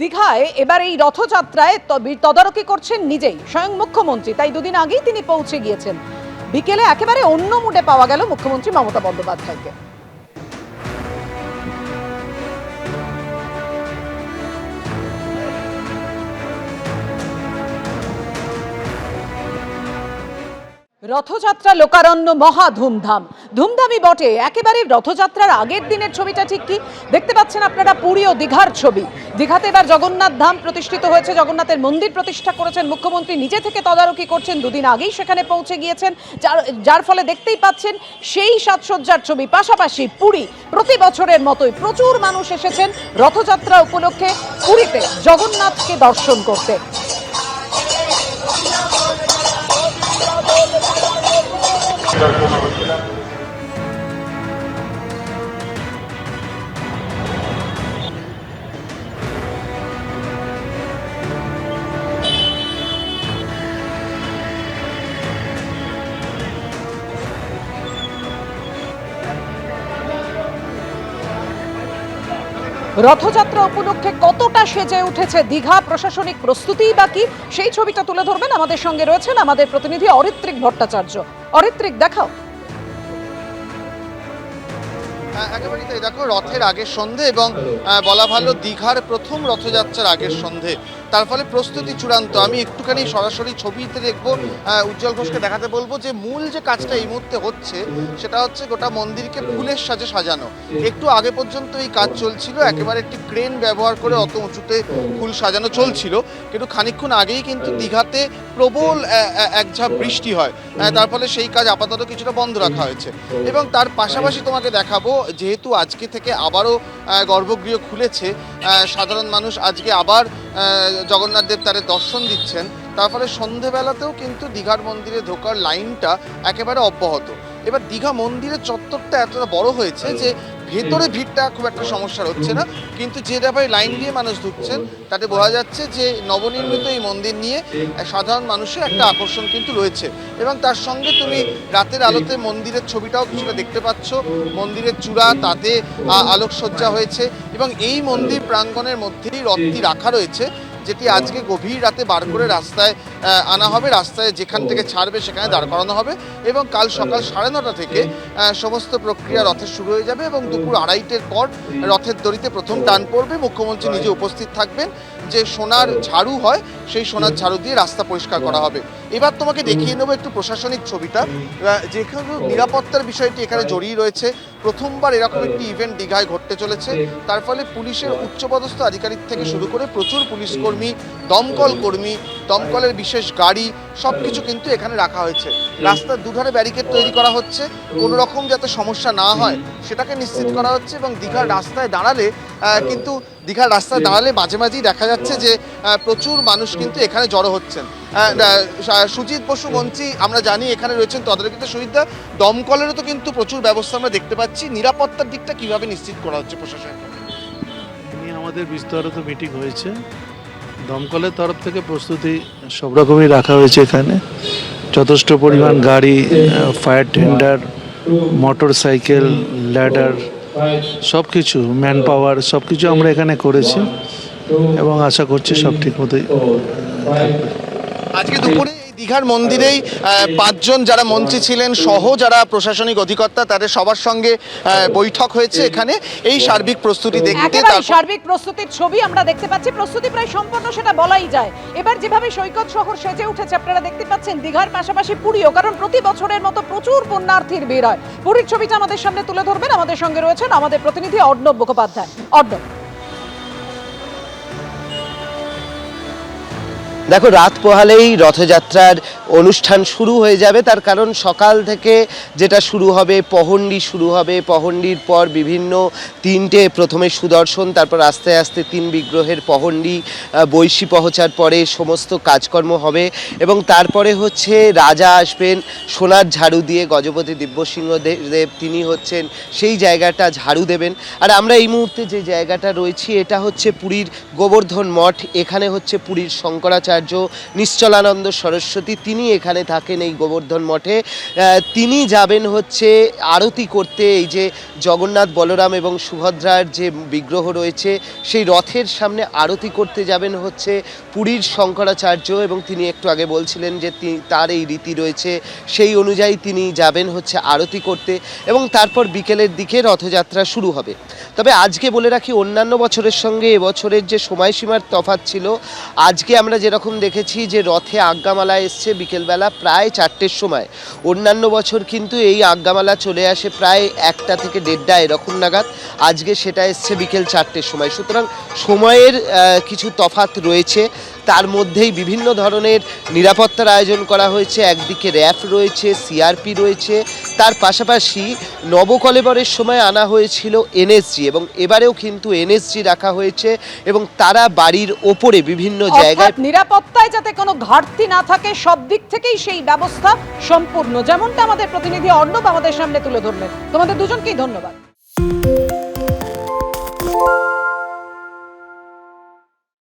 দীঘায় এবার এই রথযাত্রায় তদারকি করছেন নিজেই, স্বয়ং মুখ্যমন্ত্রী। তাই দুদিন আগেই তিনি পৌঁছে গিয়েছেন। বিকেলে একেবারে অন্য মুডে পাওয়া গেল মুখ্যমন্ত্রী মমতা বন্দ্যোপাধ্যায়কে। রথযাত্রা লোকারণ্য মহা ধুমধাম। ধুমধামই বটে। একেবারে রথযাত্রার আগের দিনের ছবিটা ঠিক কি? দেখতে পাচ্ছেন আপনারা পুরী ও দীঘার ছবি। দীঘাতে এবার জগন্নাথ ধাম প্রতিষ্ঠিত হয়েছে। জগন্নাথের মন্দির প্রতিষ্ঠা করেছেন মুখ্যমন্ত্রী। নিজে থেকে তদারকি করছেন। দুদিন আগেই সেখানে পৌঁছে গিয়েছেন। যার যার ফলে দেখতেই পাচ্ছেন সেই সাজসজ্জার ছবি। পাশাপাশি পুরী প্রতি বছরের মতোই প্রচুর মানুষ এসেছেন রথযাত্রা উপলক্ষে পুরীতে। জগন্নাথকে দর্শন করতে। নমস্কার রথযাত্রা উপলক্ষে কতটা সেজে উঠেছে দীঘা? প্রশাসনিক প্রস্তুতিই বাকি সেই ছবিটা তুলে ধরবেন আমাদের সঙ্গে রয়েছেন আমাদের প্রতিনিধি অরিত্রিক ভট্টাচার্য। অরিত্রিক, দেখাও। একেবারেই তাই। দেখো রথের আগের সন্ধে এবং বলা ভালো দীঘার প্রথম রথযাত্রার আগের সন্ধে। তার ফলে প্রস্তুতি চূড়ান্ত। আমি একটুখানি সরাসরি ছবিতে দেখব উজ্জ্বল ঘোষকে দেখাতে বলব যে মূল যে কাজটা এই মুহূর্তে হচ্ছে সেটা হচ্ছে গোটা মন্দিরকে ফুলের সাজে সাজানো। একটু আগে পর্যন্ত এই কাজ চলছিল একেবারে একটি ক্রেন ব্যবহার করে অত উঁচুতে ফুল সাজানো চলছিল। কিন্তু খানিকক্ষণ আগেই কিন্তু দীঘাতে প্রবল আহ, আহ, এক ঝাঁপ বৃষ্টি হয়। তার ফলে সেই কাজ আপাতত কিছুটা বন্ধ রাখা হয়েছে। এবং তার পাশাপাশি তোমাকে দেখাবো যেহেতু আজকে থেকে আবারও গর্ভগৃহ খুলেছে সাধারণ মানুষ আজকে আবার জগন্নাথদেব জগন্নাথ দেব তারে দর্শন দিচ্ছেন। তার ফলে সন্ধেবেলাতেও কিন্তু দীঘার মন্দিরে ঢোকার লাইনটা একেবারে অব্যাহত। এবার দীঘা মন্দিরের চত্বরটা এতটা বড় হয়েছে যে ভেতরে ভিড়টা খুব একটা সমস্যা হচ্ছে না। কিন্তু যে ব্যাপারে লাইন দিয়ে মানুষ ঢুকছেন, তাতে বোঝা যাচ্ছে যে নবনির্মিত এই মন্দির নিয়ে সাধারণ মানুষের একটা আকর্ষণ কিন্তু রয়েছে। এবং তার সঙ্গে তুমি রাতের আলোতে মন্দিরের ছবিটাও কিছুটা দেখতে পাচ্ছ। মন্দিরের চূড়া, তাতে আলোকসজ্জা হয়েছে এবং এই মন্দির প্রাঙ্গণের মধ্যেই রথটি রাখা রয়েছে, যেটি আজকে গভীর রাতে বার করে রাস্তায় আনা হবে, রাস্তায় যেখান থেকে ছাড়বে সেখানে দাঁড় করানো হবে এবং কাল সকাল সাড়ে নটা থেকে সমস্ত প্রক্রিয়া রথের শুরু হয়ে যাবে এবং দুপুর আড়াইটের পর রথের দড়িতে প্রথম টান পড়বে। মুখ্যমন্ত্রী নিজে উপস্থিত থাকবেন যে সোনার ঝাড়ু হয়, সেই সোনার ঝাড়ু দিয়ে রাস্তা পরিষ্কার করা হবে। এবার তোমাকে দেখিয়ে নেব একটু প্রশাসনিক ছবিটা। যেখানে নিরাপত্তার বিষয়টি এখানে জড়িয়ে রয়েছে, প্রথমবার এরকম একটি ইভেন্ট দীঘায় ঘটতে চলেছে। তার ফলে পুলিশের উচ্চপদস্থ আধিকারিক থেকে শুরু করে প্রচুর পুলিশ কর্মী, দমকল কর্মী, দমকলের বিশেষ গাড়ি সব কিছু কিন্তু এখানে রাখা হয়েছে। রাস্তার দুধারে ব্যারিকেড তৈরি করা হচ্ছে। কোনো রকম যাতে সমস্যা না হয়, সেটাকে নিশ্চিত করা হচ্ছে এবং দীঘার রাস্তায় দাঁড়ালে কিন্তু দীঘার রাস্তায় দাঁড়ালে মাঝে মাঝেই দেখা যাচ্ছে যে প্রচুর মানুষ কিন্তু এখানে জড়ো হচ্ছেন। সুজিত বসু, মন্ত্রী, আমরা জানি এখানে রয়েছেন তদারকিতে সুবিধা দমকলেরও তো কিন্তু প্রচুর ব্যবস্থা আমরা দেখতে পাচ্ছি। নিরাপত্তার দিকটা কীভাবে নিশ্চিত করা হচ্ছে প্রশাসনের পক্ষ আমাদের বিস্তারিত মিটিং হয়েছে। দমকলের তরফ থেকে প্রস্তুতি সব রকমই রাখা হয়েছে এখানে। যথেষ্ট পরিমাণ গাড়ি fire tender, motor cycle, ladder সব কিছু ম্যান পাওয়ার সব কিছু আমরা এখানে করেছি এবং আশা করছি সব ঠিক মতোই আজকে দুপুরে দীঘার মন্দিরেই পাঁচজন যারা মন্ত্রী ছিলেন সহ যারা প্রশাসনিক অধিকর্তা তাদের সবার সঙ্গে বৈঠক হয়েছে এখানে। এই সার্বিক প্রস্তুতি দেখতে সার্বিক প্রস্তুতির ছবি আমরা দেখতে পাচ্ছি। প্রস্তুতি প্রায় সম্পন্ন সেটা বলাই যায়। এবার যেভাবে সৈকত শহর সেজে উঠেছে আপনারা দেখতে পাচ্ছেন দীঘার পাশাপাশি পুরীও কারণ প্রতি বছরের মতো প্রচুর পুণ্যার্থীর ভিড় হয়। পুরীর ছবিটা আমাদের সামনে তুলে ধরবেন। আমাদের সঙ্গে রয়েছেন আমাদের প্রতিনিধি অর্ণব মুখোপাধ্যায়। অর্ণব। দেখো রাত পোহালেই রথযাত্রার অনুষ্ঠান শুরু হয়ে যাবে। তার কারণ সকাল থেকে যেটা শুরু হবে পহণ্ডি শুরু হবে। পহণ্ডির পর বিভিন্ন তিনটে প্রথমে সুদর্শন তারপর আস্তে আস্তে তিন বিগ্রহের পহণ্ডি আহ, বৈশী পহচার পরে সমস্ত কাজকর্ম হবে এবং তারপরে হচ্ছে রাজা আসবেন সোনার ঝাড়ু দিয়ে গজপতি দিব্যসিংহ দেব তিনি হচ্ছেন সেই জায়গাটা ঝাড়ু দেবেন। আর আমরা এই মুহূর্তে যে জায়গাটা রয়েছি এটা হচ্ছে পুরীর গোবর্ধন মঠ এখানে হচ্ছে পুরীর শঙ্করাচার্য শঙ্করাচার্য নিশ্চলানন্দ সরস্বতী, তিনি এখানে থাকেন এই গোবর্ধন মঠে। তিনি যাবেন হচ্ছে আরতি করতে এই যে জগন্নাথ বলরাম এবং সুভদ্রার যে বিগ্রহ রয়েছে, সেই রথের সামনে আরতি করতে যাবেন হচ্ছে পুরীর শঙ্করাচার্য এবং তিনি একটু আগে বলছিলেন যে তার এই রীতি রয়েছে, সেই অনুযায়ী তিনি যাবেন হচ্ছে আরতি করতে এবং তারপর বিকেলের দিকে রথযাত্রা শুরু হবে। তবে আজকে বলে রাখি, অন্যান্য বছরের সঙ্গে এবছরের যে সময়সীমার তফাত ছিল, আজকে আমরা যেরকম দেখেছি যে রথে আজ্ঞামালা এসছে বিকেলবেলা প্রায় চারটের সময়। অন্যান্য বছর কিন্তু এই আজ্ঞামালা চলে আসে প্রায় একটা থেকে দেড়টা এরকম নাগাদ। আজকে সেটা এসছে বিকেল চারটের সময়। সুতরাং সময়ের কিছু তফাৎ রয়েছে। তার মধ্যেই বিভিন্ন ধরনের নিরাপত্তার আয়োজন করা হয়েছে। একদিকে র্যাফ রয়েছে সিআরপি রয়েছে তার পাশাপাশি নবকলেবরের সময় আনা হয়েছিল এনএসজি এবং এবারেও কিন্তু এনএসজি রাখা হয়েছে এবং তারা বাড়ির ওপরে বিভিন্ন জায়গায় নিরাপত্তায় যাতে কোনো ঘাটতি না থাকে সব দিক থেকেই সেই ব্যবস্থা সম্পূর্ণ। যেমনটা আমাদের প্রতিনিধি অর্ণব আমাদের সামনে তুলে ধরলেন। তোমাদের দুজনকেই ধন্যবাদ।